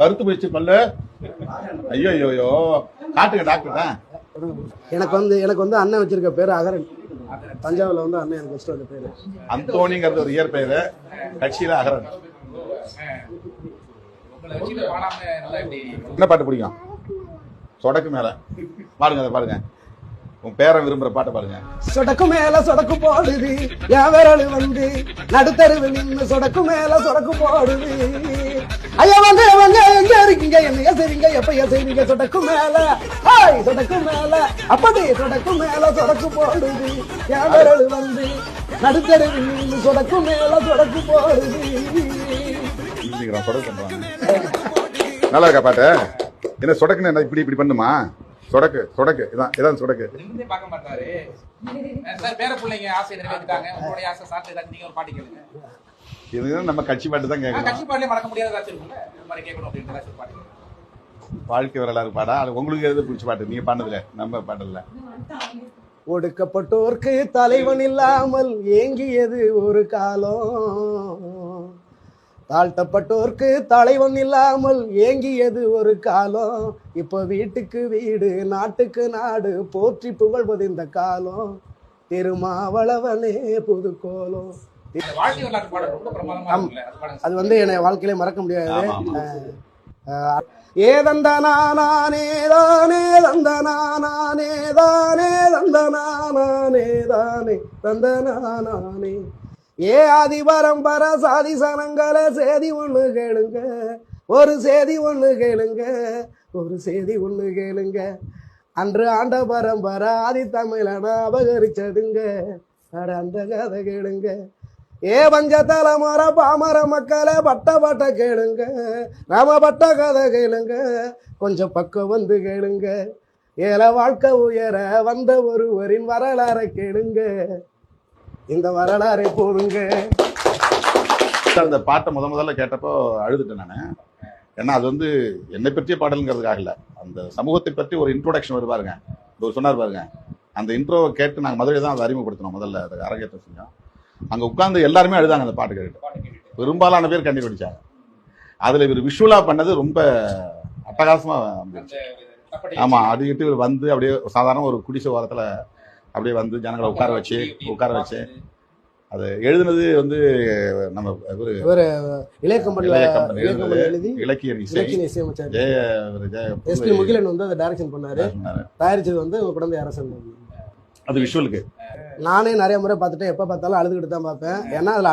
கருத்து போயிடுச்சு பல்லு ஐயோ ஐயோ காட்டுங்க டாக்டர் தான் எனக்கு வந்து எனக்கு வந்து அண்ணன் வச்சிருக்க பேரு அகரன். தஞ்சாவூர்ல வந்து அண்ணன் எனக்கு வந்த பேரு. அந்தோணிங்கிறது ஒரு இயற்பெயர் கட்சியில அகரன். என்ன பாட்டு பிடிக்கும்? சொடக்கு மேல. பாருங்க அதை பாருங்க. உன் பேரன் விரும்புற பாட்டை பாருங்க. சொடக்கு மேல சொடக்கு போடுது விரல் வந்து நடுத்தருவில் நின்னு சொடக்கு மேல சொடக்கு போடுது ஐயா வந்து இருக்கீங்க என்ன செய்வீங்க எப்ப செய்வீங்க சொடக்கும் மேல. ஹாய் சொடக்கும் மேல. அப்பதே சொடக்கும் மேல சொடக்கு போடுது. என் வந்து நடுத்தருவில் சொடக்கும் மேல சொடக்கு போடுது. நல்லா இருக்கா பாட்டு? என்ன சொடக்குன்னு என்ன இப்படி இப்படி பண்ணுமா? சொடக்கு சொடக்கு. இதான் இதான் சொடக்கு. பார்க்க மாட்டாரு. சார் பேர பிள்ளைங்க ஆசை நிறைவேற்றிட்டாங்க. உங்களுடைய ஆசை ஏதாச்சும் நீங்க ஒரு பாட்டு கேளுங்க. இது நம்ம கட்சி பாட்டு தான் கேட்கணும். கட்சி பாடலே மறக்க முடியாத ஏதாச்சும் இந்த மாதிரி கேட்கணும் ஏதாச்சும் ஒரு பாட்டு. வாழ்க்கை வரலாறு பாடா? அது உங்களுக்கு எது பிடிச்ச பாட்டு? நீங்க பாடுனதுல நம்ம பாடல ஒடுக்கப்பட்டோர்க்கு தலைவன் இல்லாமல் ஏங்கியது ஒரு காலம். தாழ்த்தப்பட்டோர்க்கு தலைவன் இல்லாமல் ஏங்கியது ஒரு காலம். இப்போ வீட்டுக்கு வீடு நாட்டுக்கு நாடு போற்றி புகழ்வது இந்த காலம். திருமாவளவனே புதுக்கோலம். அது வந்து என்னை வாழ்க்கையிலே மறக்க முடியாது. ஆமா, ஆமா. ஏ தந்தனானே தானே தந்தனானே தானே தந்தனானே தானே தந்தனானே ஏ ஆதி பரம்பர சாதி சனங்களை சேதி ஒன்று கேளுங்க. ஒரு செய்தி ஒன்று கேளுங்க. ஒரு செய்தி ஒன்று கேளுங்க. அன்று ஆண்ட பரம்பரை ஆதி தமிழன அபகரிச்சதுங்க. அட அந்த கதை கேளுங்க. ஏ வஞ்ச தலைமுறை பாமர மக்களை பட்ட பட்ட கேளுங்க. நாம பட்ட கதை கேளுங்க. கொஞ்சம் பக்கம் வந்து கேளுங்க. ஏல வாழ்க்கை உயர வந்த ஒருவரின் வரலாறை கேளுங்க. இந்த வரலாறை போடுங்க. அந்த பாட்டை முத முதல்ல கேட்டப்போ அழுதுட்டேன் நானு. ஏன்னா அது வந்து என்னை பற்றிய பாடலுங்கிறதுக்காக இல்ல. அந்த சமூகத்தை பற்றி ஒரு இன்ட்ரோடக்ஷன் வருது பாருங்க. ஒரு சொன்னார் பாருங்க. அந்த இன்ட்ரோவை கேட்டு நாங்கள் மதுரை தான் அதை அறிமுகப்படுத்தினோம். முதல்ல அதை அரங்கேற்றம் செஞ்சோம் அங்க உட்கார்ந்து எல்லாருமே அழுதாங்க அந்த பாட்டு கேட்டு பாட்டு கேட்டுட்டு. பெரும்பாலான பேர் கண்ணீர் வடிச்சாங்க. அதுல இவர் விஷுவலா பண்ணது ரொம்ப அட்டகாசமா இருந்துச்சு. அந்த தப்பட்டை ஆமா அதுக்கிட்டு இவர் வந்து அப்படியே சாதாரண ஒரு குடிசை ஓரத்துல அப்படியே வந்து ஜனங்களை உட்கார வச்சு உட்கார வச்சு. அது எழுதுனது வந்து நம்ம இவர் இளைய கம்பெனி இளைய கம்பெனி எழுதி இலக்கிய இசை. எஸ்பி முகிலன் வந்து அதை டைரக்ஷன் பண்ணாரு. தயாரிச்சது வந்து குழந்தை அரசன். அது விஷுவலுக்கு நானே நிறைய முறை பார்த்துட்டு எப்போ பார்த்தாலும் அழுதுகிட்டு தான் பார்ப்பேன். ஏன்னா அதில்